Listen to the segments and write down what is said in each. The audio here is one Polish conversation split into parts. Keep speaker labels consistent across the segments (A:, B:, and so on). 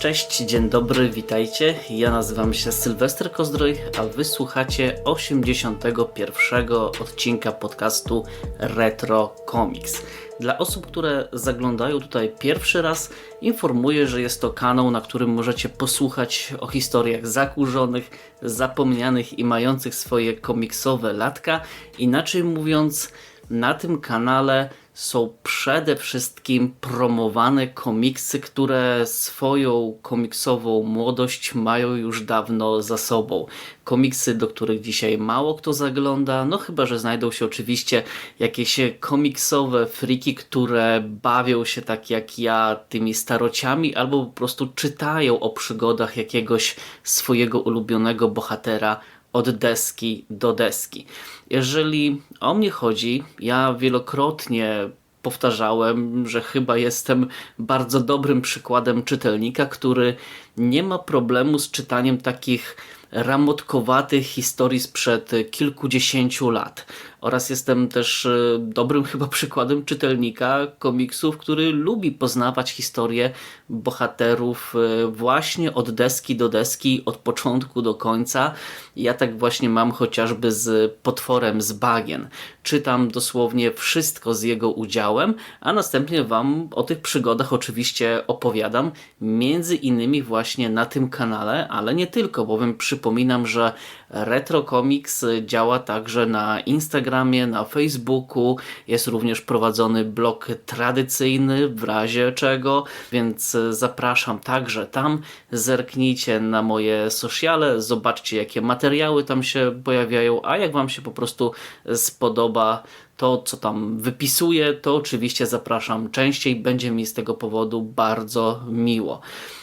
A: Cześć, dzień dobry, witajcie. Ja nazywam się Sylwester Kozdroj, a wysłuchacie 81 odcinka podcastu Retro Comics. Dla osób, które zaglądają tutaj pierwszy raz, informuję, że jest to kanał, na którym możecie posłuchać o historiach zakurzonych, zapomnianych i mających swoje komiksowe latka. Inaczej mówiąc, na tym kanale są przede wszystkim promowane komiksy, które swoją komiksową młodość mają już dawno za sobą. Komiksy, do których dzisiaj mało kto zagląda, no chyba, że znajdą się oczywiście jakieś komiksowe friki, które bawią się tak jak ja tymi starociami, albo po prostu czytają o przygodach jakiegoś swojego ulubionego bohatera od deski do deski. Jeżeli o mnie chodzi, ja wielokrotnie powtarzałem, że chyba jestem bardzo dobrym przykładem czytelnika, który nie ma problemu z czytaniem takich ramotkowatych historii sprzed kilkudziesięciu lat. Oraz jestem też e, dobrym chyba przykładem czytelnika komiksów, który lubi poznawać historię bohaterów e, właśnie od deski do deski, od początku do końca. Ja tak właśnie mam chociażby z potworem z bagien. Czytam dosłownie wszystko z jego udziałem, a następnie Wam o tych przygodach oczywiście opowiadam, między innymi właśnie na tym kanale, ale nie tylko, bowiem przypominam, że Retro Comics działa także na Instagramie, na Facebooku. Jest również prowadzony blog tradycyjny w razie czego, więc zapraszam także tam. Zerknijcie na moje sociale, zobaczcie jakie materiały tam się pojawiają, a jak Wam się po prostu spodoba to, co tam wypisuję, to oczywiście zapraszam częściej. Będzie mi z tego powodu bardzo miło.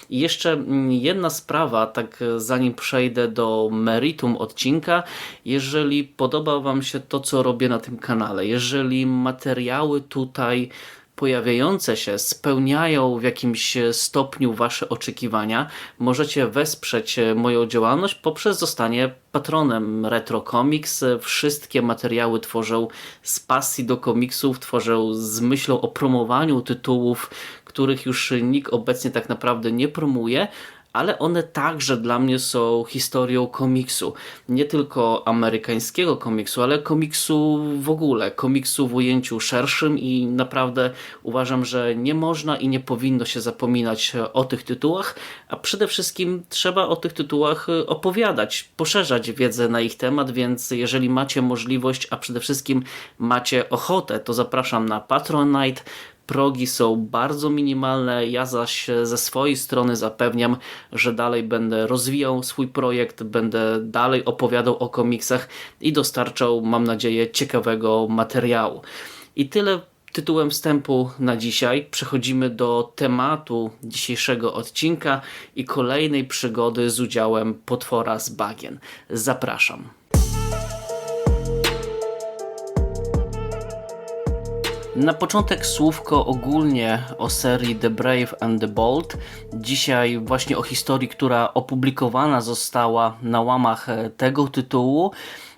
A: I jeszcze mm, jedna sprawa, tak zanim przejdę do meritum odcinka, jeżeli podoba Wam się to, co robię na tym kanale, jeżeli materiały tutaj pojawiające się spełniają w jakimś stopniu Wasze oczekiwania, możecie wesprzeć moją działalność poprzez zostanie patronem Retro Comics. Wszystkie materiały tworzę z pasji do komiksów, tworzę z myślą o promowaniu tytułów, których już nikt obecnie tak naprawdę nie promuje, ale one także dla mnie są historią komiksu. Nie tylko amerykańskiego komiksu, ale komiksu w ogóle, komiksu w ujęciu szerszym i naprawdę uważam, że nie można i nie powinno się zapominać o tych tytułach, a przede wszystkim trzeba o tych tytułach opowiadać, poszerzać wiedzę na ich temat, więc jeżeli macie możliwość, a przede wszystkim macie ochotę, to zapraszam na Patronite, progi są bardzo minimalne. Ja zaś ze swojej strony zapewniam, że dalej będę rozwijał swój projekt, będę dalej opowiadał o komiksach i dostarczał, mam nadzieję, ciekawego materiału. I tyle tytułem wstępu na dzisiaj. Przechodzimy do tematu dzisiejszego odcinka i kolejnej przygody z udziałem potwora z bagien. Zapraszam. Na początek słówko ogólnie o serii The Brave and the Bold. Dzisiaj właśnie o historii, która opublikowana została na łamach e, tego tytułu.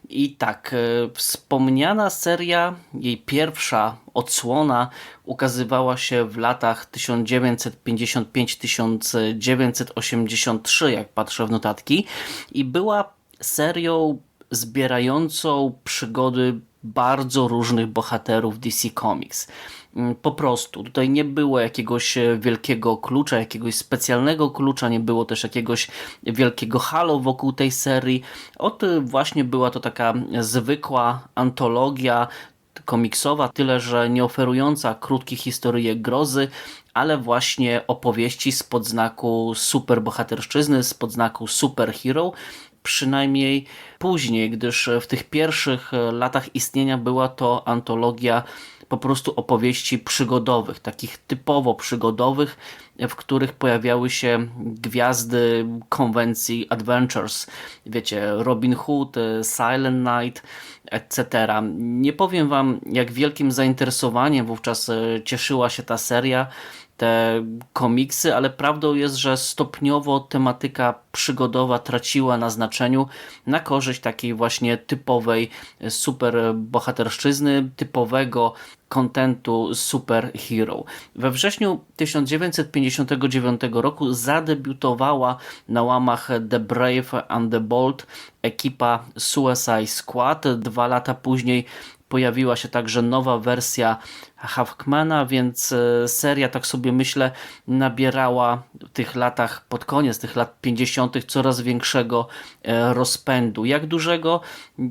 A: I tak, e, wspomniana seria, jej pierwsza odsłona ukazywała się w latach 1955-1983, jak patrzę w notatki, i była serią zbierającą przygody bardzo różnych bohaterów DC Comics. Mm, po prostu. Tutaj nie było jakiegoś e, wielkiego klucza, jakiegoś specjalnego klucza, nie było też jakiegoś wielkiego halo wokół tej serii. Od e, właśnie była to taka zwykła antologia komiksowa, tyle że nie oferująca krótkich historyjek grozy, ale właśnie opowieści z podznaku superbohaterszczyzny, z podznaku superhero, przynajmniej później, gdyż w tych pierwszych latach istnienia była to antologia po prostu opowieści przygodowych, takich typowo przygodowych, w których pojawiały się gwiazdy konwencji Adventures. Wiecie, Robin Hood, Silent Night, etc. Nie powiem Wam, jak wielkim zainteresowaniem wówczas cieszyła się ta seria, te komiksy, ale prawdą jest, że stopniowo tematyka przygodowa traciła na znaczeniu na korzyść takiej właśnie typowej super bohaterszczyzny, typowego kontentu superhero. We wrześniu 1959 roku zadebiutowała na łamach The Brave and the Bold ekipa Suicide Squad. Dwa lata później pojawiła się także nowa wersja Hawkmana, więc e, seria, tak sobie myślę, nabierała w tych latach, pod koniec tych lat 50. coraz większego e, rozpędu. Jak dużego?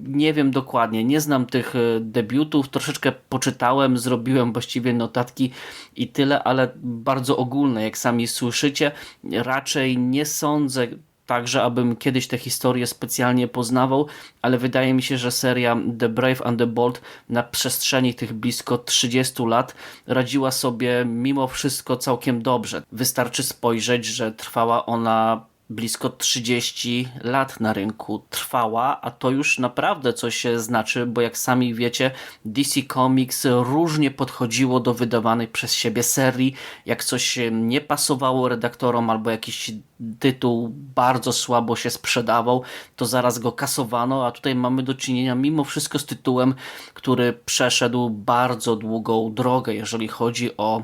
A: Nie wiem dokładnie, nie znam tych e, debiutów, troszeczkę poczytałem, zrobiłem właściwie notatki i tyle, ale bardzo ogólne, jak sami słyszycie. Raczej nie sądzę, także abym kiedyś tę historię specjalnie poznawał, ale wydaje mi się, że seria The Brave and the Bold na przestrzeni tych blisko 30 lat radziła sobie mimo wszystko całkiem dobrze. Wystarczy spojrzeć, że trwała ona blisko 30 lat na rynku trwała, a to już naprawdę coś znaczy, bo jak sami wiecie, DC Comics różnie podchodziło do wydawanej przez siebie serii. Jak coś nie pasowało redaktorom albo jakiś tytuł bardzo słabo się sprzedawał, to zaraz go kasowano, a tutaj mamy do czynienia mimo wszystko z tytułem, który przeszedł bardzo długą drogę, jeżeli chodzi o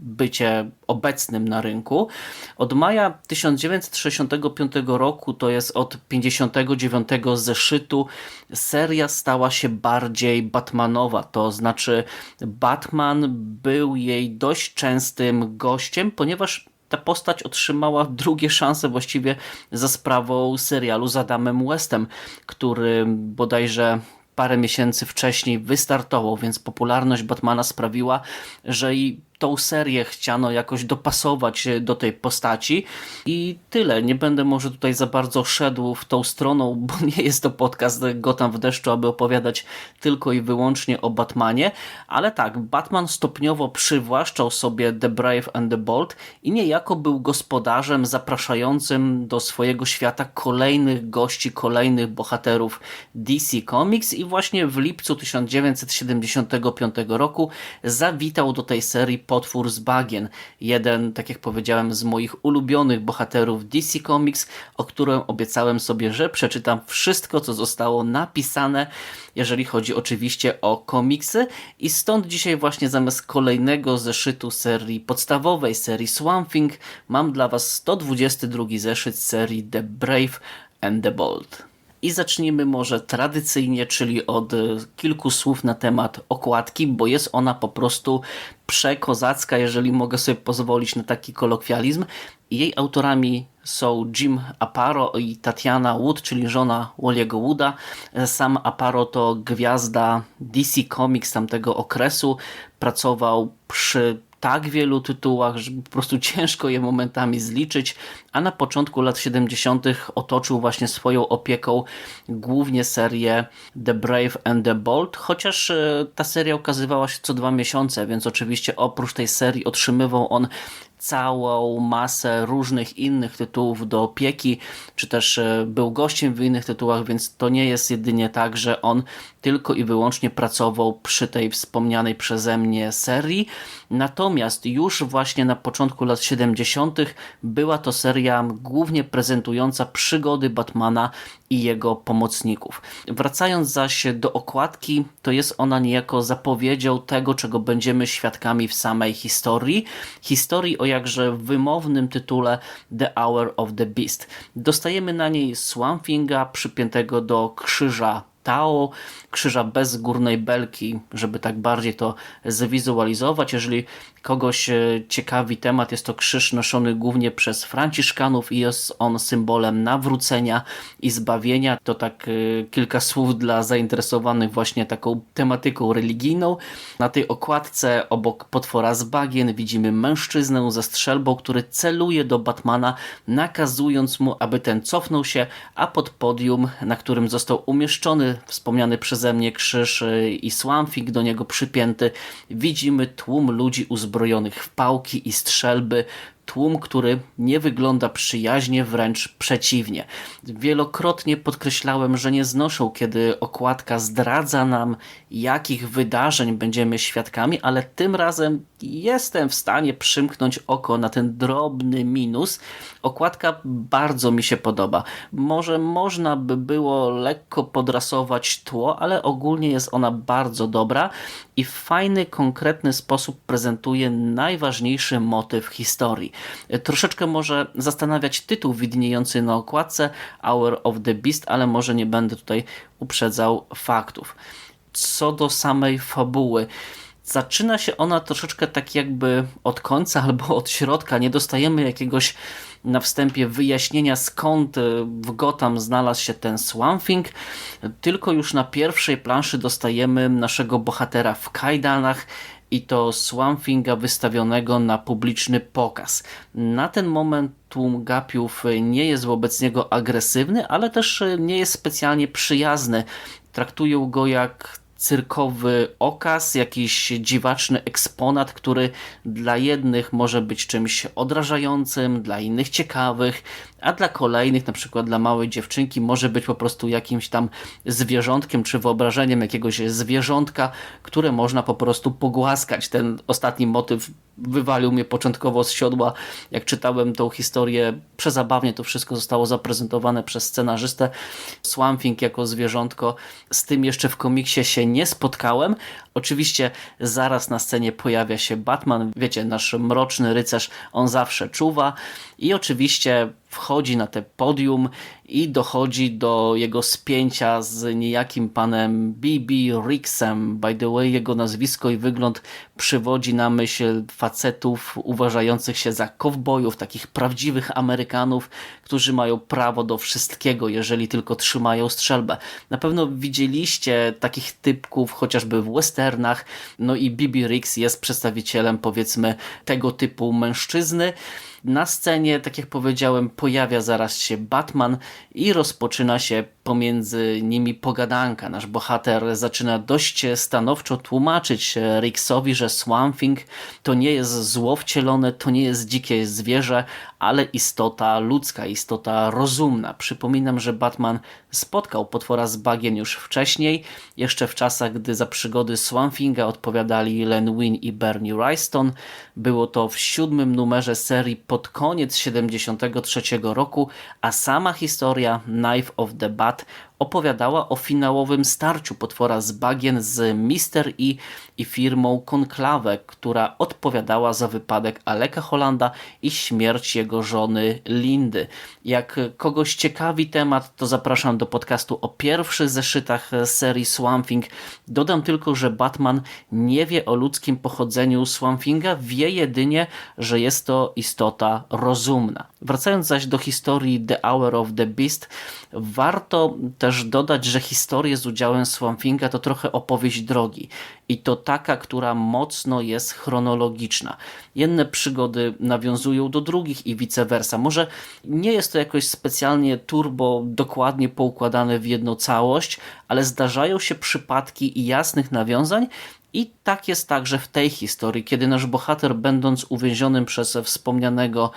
A: bycie obecnym na rynku. Od maja 1965 roku, to jest od 59 zeszytu, seria stała się bardziej Batmanowa, to znaczy Batman był jej dość częstym gościem, ponieważ ta postać otrzymała drugie szanse właściwie za sprawą serialu z Adamem Westem, który bodajże parę miesięcy wcześniej wystartował, więc popularność Batmana sprawiła, że i tą serię chciano jakoś dopasować do tej postaci. I tyle. Nie będę może tutaj za bardzo szedł w tą stroną, bo nie jest to podcast Gotham w deszczu, aby opowiadać tylko i wyłącznie o Batmanie, ale tak, Batman stopniowo przywłaszczał sobie The Brave and the Bold i niejako był gospodarzem zapraszającym do swojego świata kolejnych gości, kolejnych bohaterów DC Comics. I właśnie w lipcu 1975 roku zawitał do tej serii potwór z bagien. Jeden, tak jak powiedziałem, z moich ulubionych bohaterów DC Comics, o którym obiecałem sobie, że przeczytam wszystko, co zostało napisane, jeżeli chodzi oczywiście o komiksy. I stąd dzisiaj właśnie zamiast kolejnego zeszytu serii podstawowej, serii Swamp Thing, mam dla Was 122 zeszyt serii The Brave and the Bold. I zacznijmy może tradycyjnie, czyli od kilku słów na temat okładki, bo jest ona po prostu przekozacka, jeżeli mogę sobie pozwolić na taki kolokwializm. Jej autorami są Jim Aparo i Tatiana Wood, czyli żona Walliego Wooda. Sam Aparo to gwiazda DC Comics tamtego okresu. Pracował przy tak wielu tytułach, że po prostu ciężko je momentami zliczyć, a na początku lat 70. otoczył właśnie swoją opieką głównie serię The Brave and the Bold, chociaż e, ta seria ukazywała się co dwa miesiące, więc oczywiście oprócz tej serii otrzymywał on całą masę różnych innych tytułów do opieki, czy też e, był gościem w innych tytułach, więc to nie jest jedynie tak, że on tylko i wyłącznie pracował przy tej wspomnianej przeze mnie serii. Natomiast już właśnie na początku lat 70. była to seria głównie prezentująca przygody Batmana i jego pomocników. Wracając zaś do okładki, to jest ona niejako zapowiedzią tego, czego będziemy świadkami w samej historii. Historii o jakże wymownym tytule The Hour of the Beast. Dostajemy na niej Swamp Thinga przypiętego do krzyża Tao, krzyża bez górnej belki, żeby tak bardziej to zwizualizować. Jeżeli kogoś e, ciekawi temat, jest to krzyż noszony głównie przez franciszkanów i jest on symbolem nawrócenia i zbawienia. To tak e, kilka słów dla zainteresowanych właśnie taką tematyką religijną. Na tej okładce obok potwora z bagien widzimy mężczyznę ze strzelbą, który celuje do Batmana, nakazując mu, aby ten cofnął się, a pod podium, na którym został umieszczony wspomniany przeze mnie krzyż e, i słamfik do niego przypięty, widzimy tłum ludzi uzbrojonych w pałki i strzelby, tłum, który nie wygląda przyjaźnie, wręcz przeciwnie. Wielokrotnie podkreślałem, że nie znoszę, kiedy okładka zdradza nam, jakich wydarzeń będziemy świadkami, ale tym razem jestem w stanie przymknąć oko na ten drobny minus. Okładka bardzo mi się podoba. Może można by było lekko podrasować tło, ale ogólnie jest ona bardzo dobra i w fajny, konkretny sposób prezentuje najważniejszy motyw historii. Troszeczkę może zastanawiać tytuł widniejący na okładce Hour of the Beast, ale może nie będę tutaj uprzedzał faktów. Co do samej fabuły, zaczyna się ona troszeczkę tak jakby od końca albo od środka. Nie dostajemy jakiegoś na wstępie wyjaśnienia skąd w Gotham znalazł się ten Swamp Thing, tylko już na pierwszej planszy dostajemy naszego bohatera w kajdanach i to Swamp Thinga wystawionego na publiczny pokaz. Na ten moment tłum gapiów nie jest wobec niego agresywny, ale też nie jest specjalnie przyjazny. Traktują go jak cyrkowy okaz, jakiś dziwaczny eksponat, który dla jednych może być czymś odrażającym, dla innych ciekawych, a dla kolejnych, na przykład dla małej dziewczynki, może być po prostu jakimś tam zwierzątkiem, czy wyobrażeniem jakiegoś zwierzątka, które można po prostu pogłaskać. Ten ostatni motyw wywalił mnie początkowo z siodła, jak czytałem tą historię, przezabawnie to wszystko zostało zaprezentowane przez scenarzystę. Swamping jako zwierzątko, z tym jeszcze w komiksie się nie spotkałem. Oczywiście zaraz na scenie pojawia się Batman, wiecie, nasz mroczny rycerz, on zawsze czuwa i oczywiście wchodzi na te podium i dochodzi do jego spięcia z niejakim panem B.B. Rixem. By the way, jego nazwisko i wygląd przywodzi na myśl facetów uważających się za kowbojów, takich prawdziwych Amerykanów, którzy mają prawo do wszystkiego, jeżeli tylko trzymają strzelbę. Na pewno widzieliście takich typków chociażby w westernach, no i B.B. Rix jest przedstawicielem powiedzmy tego typu mężczyzny. Na scenie, tak jak powiedziałem, pojawia zaraz się Batman i rozpoczyna się pomiędzy nimi pogadanka. Nasz bohater zaczyna dość stanowczo tłumaczyć Rixowi, że Swamp Thing to nie jest zło wcielone, to nie jest dzikie zwierzę, ale istota ludzka, istota rozumna. Przypominam, że Batman spotkał potwora z bagien już wcześniej, jeszcze w czasach, gdy za przygody Swamp Thinga odpowiadali Len Wein i Bernie Wrightson. Było to w siódmym numerze serii pod koniec 73 roku, a sama historia Knife of the Bat att opowiadała o finałowym starciu potwora z bagien z Mister E i firmą Conclave, która odpowiadała za wypadek Aleka Hollanda i śmierć jego żony Lindy. Jak kogoś ciekawi temat, to zapraszam do podcastu o pierwszych zeszytach serii Swamping. Dodam tylko, że Batman nie wie o ludzkim pochodzeniu Swampinga, wie jedynie, że jest to istota rozumna. Wracając zaś do historii The Hour of the Beast, warto też dodać, że historię z udziałem Swampinga to trochę opowieść drogi i to taka, która mocno jest chronologiczna. Jedne przygody nawiązują do drugich i vice versa. Może nie jest to jakoś specjalnie turbo dokładnie poukładane w jedną całość, ale zdarzają się przypadki jasnych nawiązań, i tak jest także w tej historii, kiedy nasz bohater, będąc uwięzionym przez wspomnianego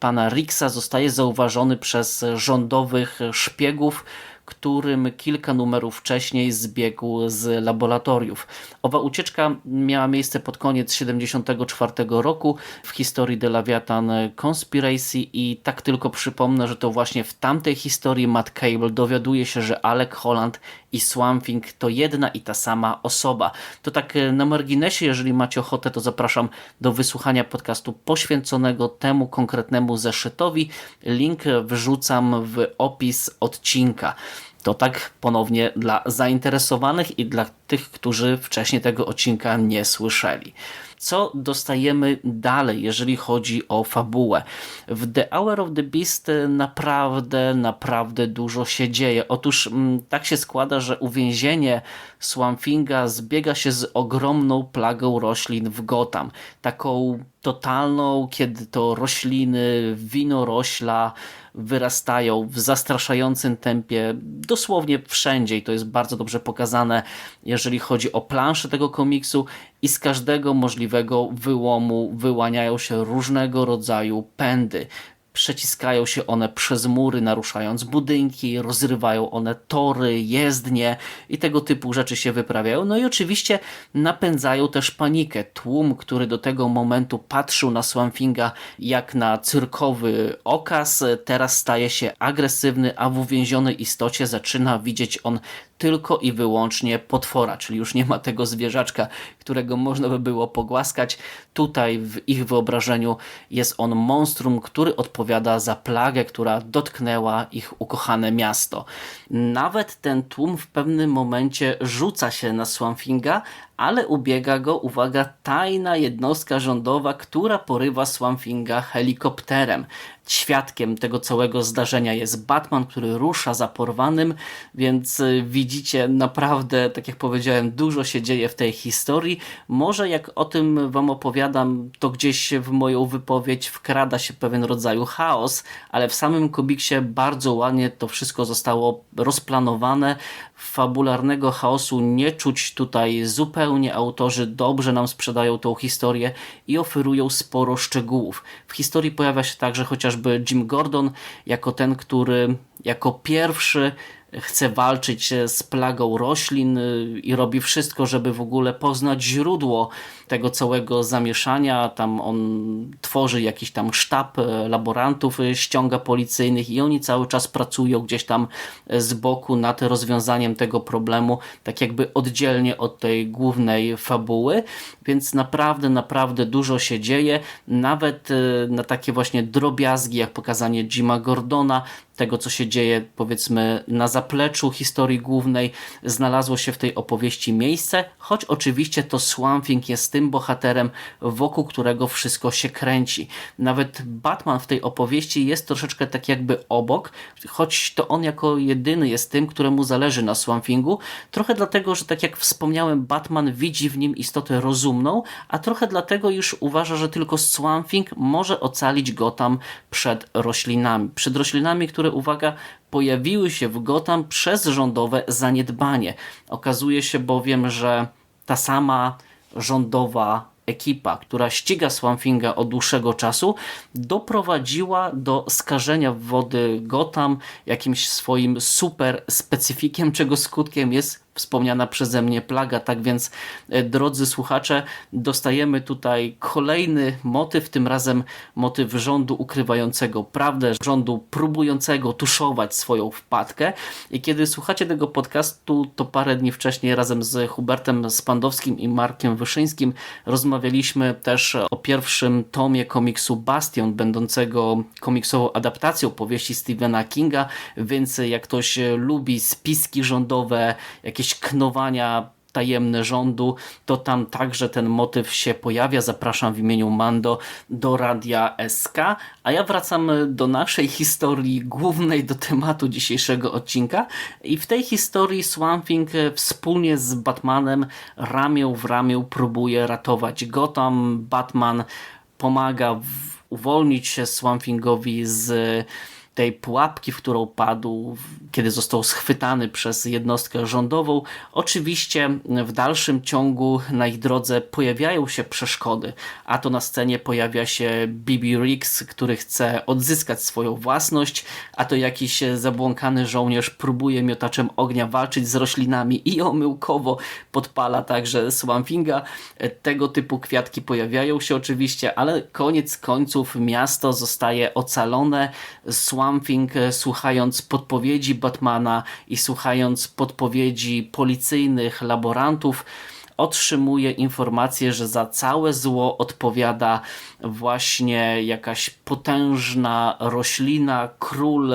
A: pana Rixa, zostaje zauważony przez rządowych szpiegów, którym kilka numerów wcześniej zbiegł z laboratoriów. Owa ucieczka miała miejsce pod koniec 74 roku w historii The Leviathan Conspiracy i tak tylko przypomnę, że to właśnie w tamtej historii Matt Cable dowiaduje się, że Alec Holland i Swamp Thing to jedna i ta sama osoba. To tak na marginesie, jeżeli macie ochotę, to zapraszam do wysłuchania podcastu poświęconego temu konkretnemu zeszytowi. Link wrzucam w opis odcinka. To tak ponownie dla zainteresowanych i dla tych, którzy wcześniej tego odcinka nie słyszeli. Co dostajemy dalej, jeżeli chodzi o fabułę? W The Hour of the Beast naprawdę, naprawdę dużo się dzieje. Otóż mm, tak się składa, że uwięzienie Swamp Thinga zbiega się z ogromną plagą roślin w Gotham. Taką totalną, kiedy to rośliny, winorośla wyrastają w zastraszającym tempie dosłownie wszędzie i to jest bardzo dobrze pokazane, jeżeli chodzi o planszę tego komiksu i z każdego możliwego wyłomu wyłaniają się różnego rodzaju pędy przeciskają się one przez mury, naruszając budynki, rozrywają one tory, jezdnie i tego typu rzeczy się wyprawiają. No i oczywiście napędzają też panikę. Tłum, który do tego momentu patrzył na Swamfinga jak na cyrkowy okaz, teraz staje się agresywny, a w uwięzionej istocie zaczyna widzieć on tylko i wyłącznie potwora, czyli już nie ma tego zwierzaczka, którego można by było pogłaskać. Tutaj w ich wyobrażeniu jest on monstrum, który odpowiada za plagę, która dotknęła ich ukochane miasto. Nawet ten tłum w pewnym momencie rzuca się na Swamfinga, ale ubiega go, uwaga, tajna jednostka rządowa, która porywa Swamfinga helikopterem. Świadkiem tego całego zdarzenia jest Batman, który rusza za porwanym, więc y, widzicie naprawdę, tak jak powiedziałem, dużo się dzieje w tej historii. Może jak o tym wam opowiadam, to gdzieś w moją wypowiedź wkrada się pewien rodzaju chaos, ale w samym komiksie bardzo ładnie to wszystko zostało rozplanowane. Fabularnego chaosu nie czuć tutaj zupełnie. Autorzy dobrze nam sprzedają tą historię i oferują sporo szczegółów. W historii pojawia się także chociażby Jim Gordon jako ten, który jako pierwszy chce walczyć z plagą roślin y, i robi wszystko, żeby w ogóle poznać źródło tego całego zamieszania. Tam on tworzy jakiś tam sztab e, laborantów, e, ściąga policyjnych i oni cały czas pracują gdzieś tam e, z boku nad rozwiązaniem tego problemu, tak jakby oddzielnie od tej głównej fabuły, więc naprawdę, naprawdę dużo się dzieje, nawet na takie właśnie drobiazgi, jak pokazanie Jima Gordona, tego, co się dzieje powiedzmy na zapleczu historii głównej, znalazło się w tej opowieści miejsce, choć oczywiście to Swamp Thing jest tym bohaterem, wokół którego wszystko się kręci. Nawet Batman w tej opowieści jest troszeczkę tak jakby obok, choć to on jako jedyny jest tym, któremu zależy na Swamp Thingu, trochę dlatego, że tak jak wspomniałem, Batman widzi w nim istotę rozumną, a trochę dlatego już uważa, że tylko Swamp Thing może ocalić Gotham przed roślinami. Przed roślinami, które które, uwaga, pojawiły się w Gotham przez rządowe zaniedbanie. Okazuje się bowiem, że ta sama rządowa ekipa, która ściga Swamfinga od dłuższego czasu, doprowadziła do skażenia wody Gotham jakimś swoim super specyfikiem, czego skutkiem jest wspomniana przeze mnie plaga. Tak więc, e, drodzy słuchacze, dostajemy tutaj kolejny motyw, tym razem motyw rządu ukrywającego prawdę, rządu próbującego tuszować swoją wpadkę. I kiedy słuchacie tego podcastu, to parę dni wcześniej razem z Hubertem Spandowskim i Markiem Wyszyńskim rozmawialiśmy też o pierwszym tomie komiksu Bastion, będącego komiksową adaptacją powieści Stephena Kinga, więc jak ktoś lubi spiski rządowe, jakieś jakieś knowania tajemne rządu, to tam także ten motyw się pojawia. Zapraszam w imieniu Mando do Radia SK, a ja wracam do naszej historii głównej, do tematu dzisiejszego odcinka i w tej historii Swamp Thing wspólnie z Batmanem ramię w ramię próbuje ratować Gotham. Batman pomaga uwolnić się Swamp Thingowi z tej pułapki, w którą padł, kiedy został schwytany przez jednostkę rządową. Oczywiście w dalszym ciągu na ich drodze pojawiają się przeszkody, a to na scenie pojawia się Bibi Riggs, który chce odzyskać swoją własność, a to jakiś zabłąkany żołnierz próbuje miotaczem ognia walczyć z roślinami i omyłkowo podpala także Swampinga. Tego typu kwiatki pojawiają się oczywiście, ale koniec końców miasto zostaje ocalone. Swamp Something, e, słuchając podpowiedzi Batmana i słuchając podpowiedzi policyjnych laborantów, otrzymuje informację, że za całe zło odpowiada właśnie jakaś potężna roślina, król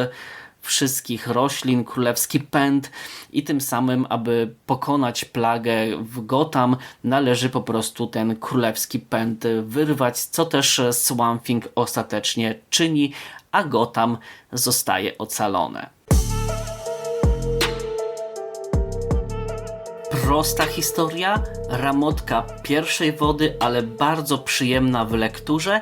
A: wszystkich roślin, królewski pęd i tym samym, aby pokonać plagę w Gotham, należy po prostu ten królewski pęd wyrwać, co też Swamp Thing ostatecznie czyni, a Gotham zostaje ocalone. prosta historia, ramotka pierwszej wody, ale bardzo przyjemna w lekturze,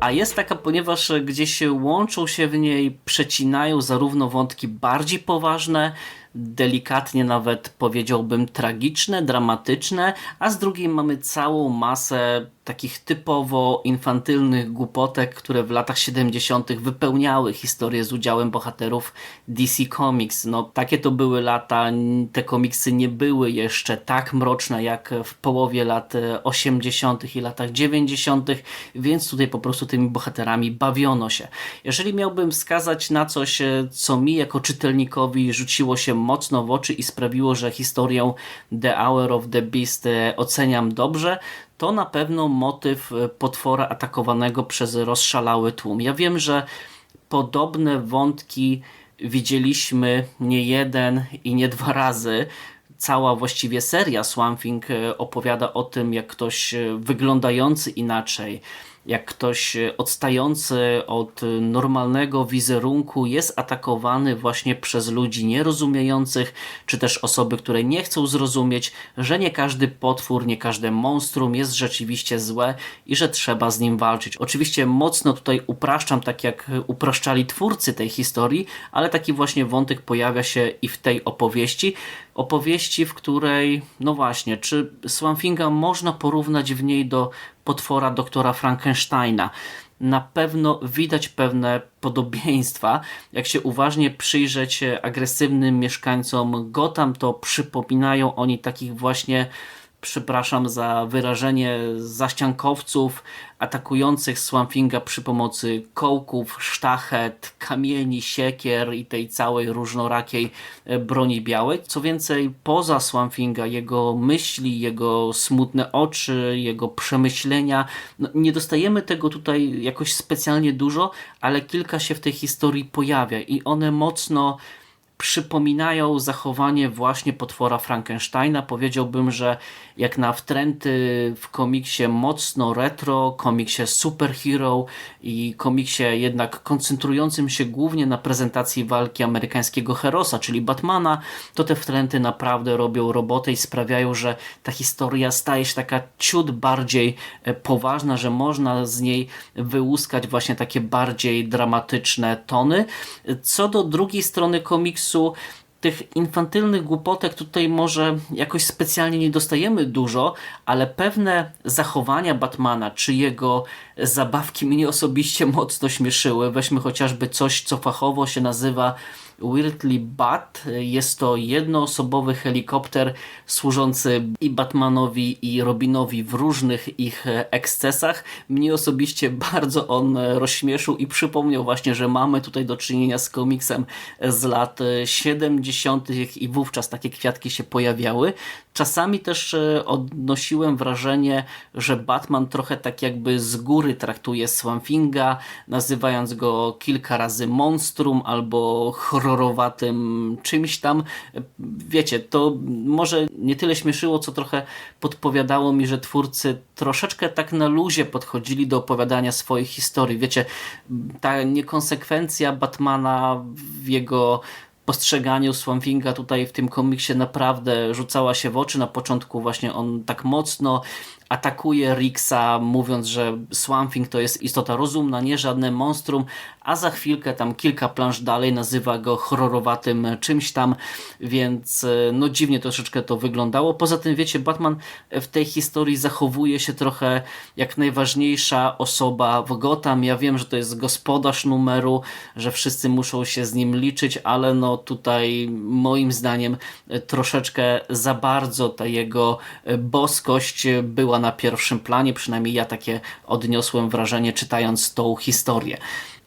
A: a jest taka, ponieważ gdzieś łączą się w niej, przecinają zarówno wątki bardziej poważne, delikatnie nawet powiedziałbym tragiczne, dramatyczne, a z drugiej mamy całą masę takich typowo infantylnych głupotek, które w latach 70. wypełniały historię z udziałem bohaterów DC Comics. No, takie to były lata, te komiksy nie były jeszcze tak mroczne jak w połowie lat 80. i latach 90., więc tutaj po prostu tymi bohaterami bawiono się. Jeżeli miałbym wskazać na coś, co mi jako czytelnikowi rzuciło się mocno w oczy i sprawiło, że historię The Hour of the Beast oceniam dobrze, to na pewno motyw e, potwora atakowanego przez rozszalały tłum. Ja wiem, że podobne wątki widzieliśmy nie jeden i nie dwa razy. Cała właściwie seria Swamp Thing e, opowiada o tym, jak ktoś e, wyglądający inaczej, jak ktoś odstający od normalnego wizerunku jest atakowany właśnie przez ludzi nierozumiejących, czy też osoby, które nie chcą zrozumieć, że nie każdy potwór, nie każde monstrum jest rzeczywiście złe i że trzeba z nim walczyć. Oczywiście mocno tutaj upraszczam, tak jak upraszczali twórcy tej historii, ale taki właśnie wątek pojawia się i w tej opowieści. Opowieści, w której, no właśnie, czy Swamfinga można porównać w niej do potwora doktora Frankensteina. Na pewno widać pewne podobieństwa. Jak się uważnie przyjrzeć agresywnym mieszkańcom Gotham, to przypominają oni takich właśnie przepraszam za wyrażenie, zaściankowców atakujących Swampinga przy pomocy kołków, sztachet, kamieni, siekier i tej całej różnorakiej e, broni białej. Co więcej, poza Swampinga, jego myśli, jego smutne oczy, jego przemyślenia, no, nie dostajemy tego tutaj jakoś specjalnie dużo, ale kilka się w tej historii pojawia i one mocno przypominają zachowanie właśnie potwora Frankensteina. Powiedziałbym, że jak na wtręty w komiksie mocno retro, komiksie superhero i komiksie jednak koncentrującym się głównie na prezentacji walki amerykańskiego herosa, czyli Batmana, to te wtręty naprawdę robią robotę i sprawiają, że ta historia staje się taka ciut bardziej e, poważna, że można z niej wyłuskać właśnie takie bardziej dramatyczne tony. Co do drugiej strony komiksu, tych infantylnych głupotek tutaj może jakoś specjalnie nie dostajemy dużo, ale pewne zachowania Batmana, czy jego zabawki mnie osobiście mocno śmieszyły. Weźmy chociażby coś, co fachowo się nazywa Weirdly Bat. Jest to jednoosobowy helikopter służący i Batmanowi i Robinowi w różnych ich ekscesach. Mnie osobiście bardzo on rozśmieszył i przypomniał właśnie, że mamy tutaj do czynienia z komiksem z lat 70. i wówczas takie kwiatki się pojawiały. Czasami też e, odnosiłem wrażenie, że Batman trochę tak jakby z góry traktuje Swamp nazywając go kilka razy monstrum albo horrorowatym czymś tam. Wiecie, to może nie tyle śmieszyło, co trochę podpowiadało mi, że twórcy troszeczkę tak na luzie podchodzili do opowiadania swoich historii. Wiecie, ta niekonsekwencja Batmana w jego postrzeganiu Swamp tutaj w tym komiksie naprawdę rzucała się w oczy. Na początku właśnie on tak mocno atakuje Rixa, mówiąc, że Swamp to jest istota rozumna, nie żadne monstrum, a za chwilkę tam kilka plansz dalej nazywa go horrorowatym czymś tam, więc e, no dziwnie troszeczkę to wyglądało. Poza tym wiecie, Batman w tej historii zachowuje się trochę jak najważniejsza osoba w Gotham. Ja wiem, że to jest gospodarz numeru, że wszyscy muszą się z nim liczyć, ale no tutaj moim zdaniem troszeczkę za bardzo ta jego boskość była na pierwszym planie, przynajmniej ja takie odniosłem wrażenie czytając tą historię.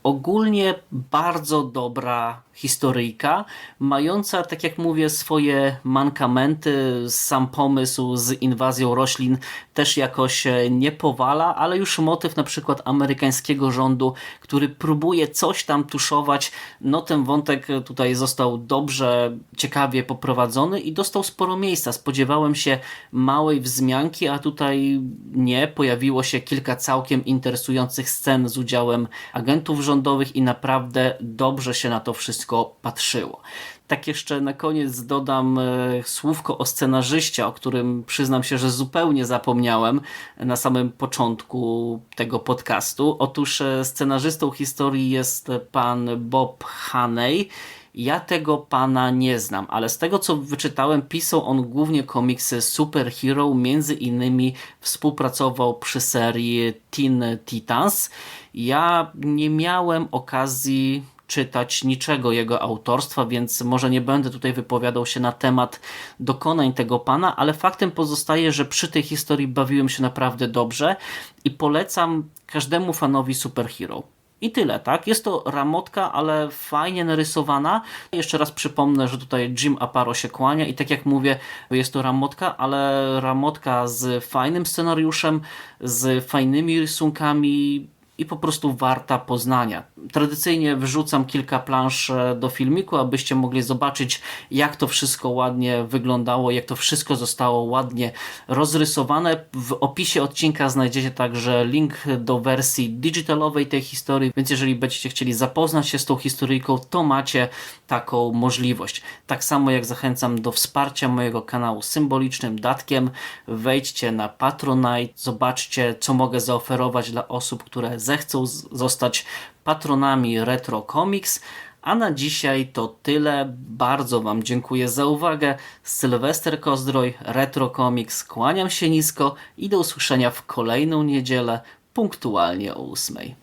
A: Ogólnie bardzo dobra historyjka, mająca, tak jak mówię, swoje mankamenty. Sam pomysł z inwazją roślin też jakoś nie powala, ale już motyw na przykład amerykańskiego rządu, który próbuje coś tam tuszować, no ten wątek tutaj został dobrze, ciekawie poprowadzony i dostał sporo miejsca. Spodziewałem się małej wzmianki, a tutaj nie. Pojawiło się kilka całkiem interesujących scen z udziałem agentów rządu rządowych i naprawdę dobrze się na to wszystko patrzyło. Tak jeszcze na koniec dodam e, słówko o scenarzyście, o którym przyznam się, że zupełnie zapomniałem na samym początku tego podcastu. Otóż e, scenarzystą historii jest pan Bob Haney. Ja tego pana nie znam, ale z tego co wyczytałem, pisał on głównie komiksy superhero, między innymi współpracował przy serii Teen Titans. Ja nie miałem okazji czytać niczego jego autorstwa, więc może nie będę tutaj wypowiadał się na temat dokonań tego pana, ale faktem pozostaje, że przy tej historii bawiłem się naprawdę dobrze i polecam każdemu fanowi superhero. I tyle, tak? Jest to ramotka, ale fajnie narysowana. Jeszcze raz przypomnę, że tutaj Jim Aparo się kłania i tak jak mówię, jest to ramotka, ale ramotka z fajnym scenariuszem, z fajnymi rysunkami, i po prostu warta poznania. Tradycyjnie wrzucam kilka plansz do filmiku, abyście mogli zobaczyć, jak to wszystko ładnie wyglądało, jak to wszystko zostało ładnie rozrysowane. W opisie odcinka znajdziecie także link do wersji digitalowej tej historii, więc jeżeli będziecie chcieli zapoznać się z tą historyjką, to macie taką możliwość. Tak samo jak zachęcam do wsparcia mojego kanału symbolicznym datkiem, wejdźcie na Patronite, zobaczcie, co mogę zaoferować dla osób, które zechcą zostać patronami Retro Comics. A na dzisiaj to tyle. Bardzo Wam dziękuję za uwagę. Sylwester Kozdroj, Retro Comics. Kłaniam się nisko i do usłyszenia w kolejną niedzielę, punktualnie o ósmej.